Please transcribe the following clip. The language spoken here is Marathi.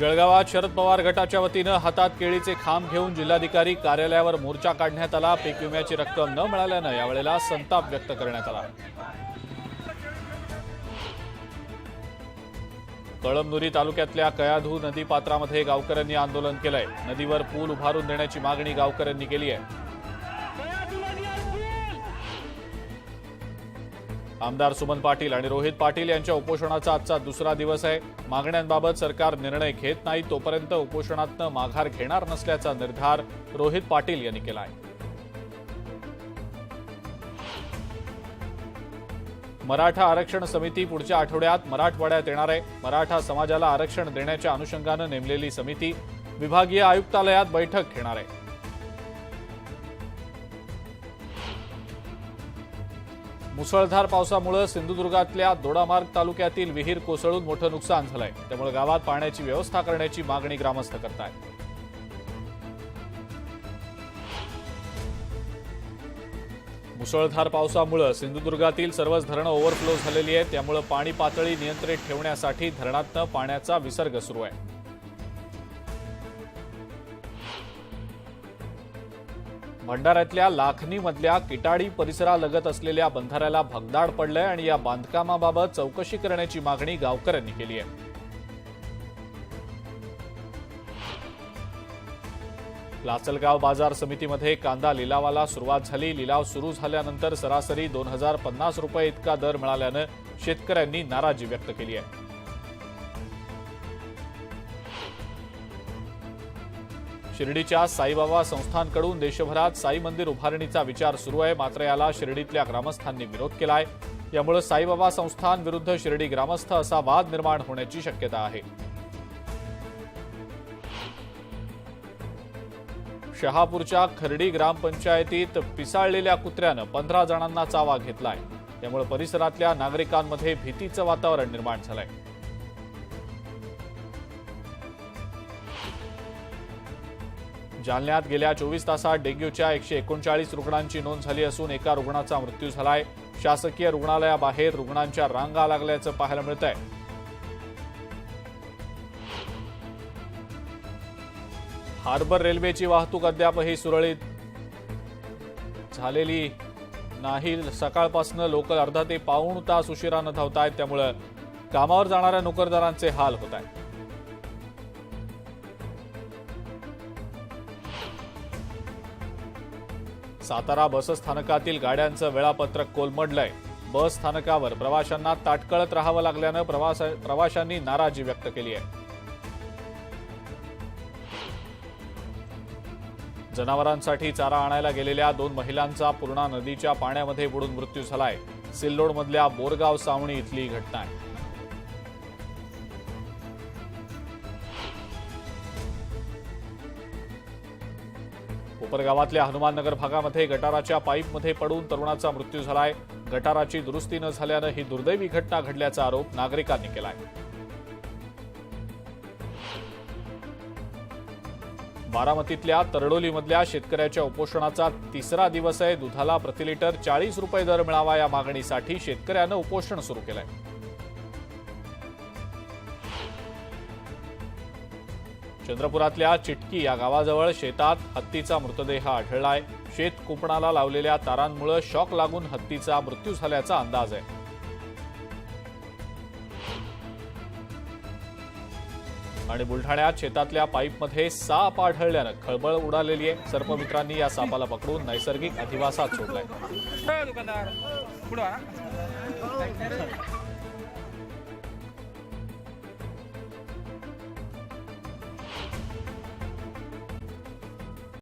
जळगावात शरद पवार गटाच्या वतीनं हातात केळीचे खांब घेऊन जिल्हाधिकारी कार्यालयावर मोर्चा काढण्यात आला. पीक विम्याची रक्कम न मिळाल्यानं यावेळेला संताप व्यक्त करण्यात आला. कळमनुरी तालुक्यातल्या कयाधू नदीपात्रामध्ये गावकऱ्यांनी आंदोलन केलंय. नदीवर पूल उभारून देण्याची मागणी गावकऱ्यांनी केली आहे. आमदार सुमन पाटील आणि रोहित पाटील यांच्या उपोषणाचा आजचा दुसरा दिवस आहे. मागण्यांबाबत सरकार निर्णय घेत नाही तोपर्यंत उपोषणातनं माघार घेणार नसल्याचा निर्धार रोहित पाटील यांनी केला आहे. मराठा आरक्षण समिती पुढच्या आठवड्यात मराठवाड्यात येणार आहे. मराठा समाजाला आरक्षण देण्याच्या अनुषंगानं नेमलेली समिती विभागीय आयुक्तालयात बैठक घेणार आहे. मुसळधार पावसामुळे सिंधुदुर्गातल्या दोडामार्ग तालुक्यातील विहीर कोसळून मोठं नुकसान झालंय. त्यामुळे गावात पाण्याची व्यवस्था करण्याची मागणी ग्रामस्थ करतायत. मुसळधार पावसामुळे सिंधुदुर्गातील सर्वच धरणं ओव्हरफ्लो झालेली आहेत. त्यामुळे पाणी पातळी नियंत्रित ठेवण्यासाठी धरणातनं पाण्याचा विसर्ग सुरू आहे. भंडाऱ्यातल्या लाखनीमधल्या किटाडी परिसरालगत असलेल्या बंधाऱ्याला भगदाड पडलंय आणि या बांधकामाबाबत चौकशी करण्याची मागणी गावकऱ्यांनी केली आहे. लाचलगाव बाजार समितीमध्ये कांदा लिलावाला सुरुवात झाली. लिलाव सुरू झाल्यानंतर सरासरी दोन हजार पन्नास रुपये इतका दर मिळाल्यानं शेतकऱ्यांनी नाराजी व्यक्त केली आहे. शिर्डीच्या साईबाबा संस्थांकडून देशभरात साई मंदिर उभारणीचा विचार सुरू आहे. मात्र याला शिर्डीतल्या ग्रामस्थांनी विरोध केला आहे यामुळे साईबाबा संस्थान विरुद्ध शिर्डी ग्रामस्थ असा वाद निर्माण होण्याची शक्यता आहे. शहापूरच्या खर्डी ग्रामपंचायतीत पिसाळलेल्या कुत्र्यानं पंधरा जणांना चावा घेतलाय. त्यामुळे परिसरातल्या नागरिकांमध्ये भीतीचं वातावरण निर्माण झालंय. जालन्यात गेल्या चोवीस तासात डेंग्यूच्या एकशे एकोणचाळीस रुग्णांची नोंद झाली असून एका रुग्णाचा मृत्यू झालाय. शासकीय रुग्णालयाबाहेर रुग्णांच्या रांगा लागल्याचं पाहायला मिळत आहे हार्बर रेल्वेची वाहतूक अद्यापही सुरळीत झालेली नाही. सकाळपासून लोकल अर्धा ते पाऊण तास उशिरानं धावत आहेत त्यामुळं कामावर जाणाऱ्या नोकरदारांचे हाल होत आहेत सातारा बसस्थानकातील गाड्यांचं वेळापत्रक कोलमडलंय. बस स्थानकावर प्रवाशांना ताटकळत राहावं लागल्यानं प्रवास प्रवाशांनी नाराजी व्यक्त केली आहे. जनावरांसाठी चारा आणायला गेलेल्या दोन महिलांचा पूर्णा नदीच्या पाण्यामध्ये बुडून मृत्यू झालाय. सिल्लोडमधल्या बोरगाव सावणी इथली घटना आहे. कोपरगावातल्या हनुमाननगर भागामध्ये गटाराच्या पाईपमध्ये पडून तरुणाचा मृत्यू झालाय. गटाराची दुरुस्ती न झाल्यानं ही दुर्दैवी घटना घडल्याचा आरोप नागरिकांनी केलाय. बारामतीतल्या तरडोलीमधल्या शेतकऱ्याच्या उपोषणाचा तिसरा दिवस आहे. दुधाला प्रतिलिटर चाळीस रुपये दर मिळावा या मागणीसाठी शेतकऱ्यानं उपोषण सुरू केलंय. चंद्रपुरातल्या चिटकी या गावाजवळ शेतात हत्तीचा मृतदेह आढळलाय. शेत कुंपणाला लावलेल्या तारांमुळे शॉक लागून हत्तीचा मृत्यू झाल्याचा अंदाज आहे. आणि बुलढाण्यात शेतातल्या पाईपमध्ये साप आढळल्यानं खळबळ उडालेली आहे. सर्पमित्रांनी या सापाला पकडून नैसर्गिक अधिवासात सोडलाय. दुकानदार?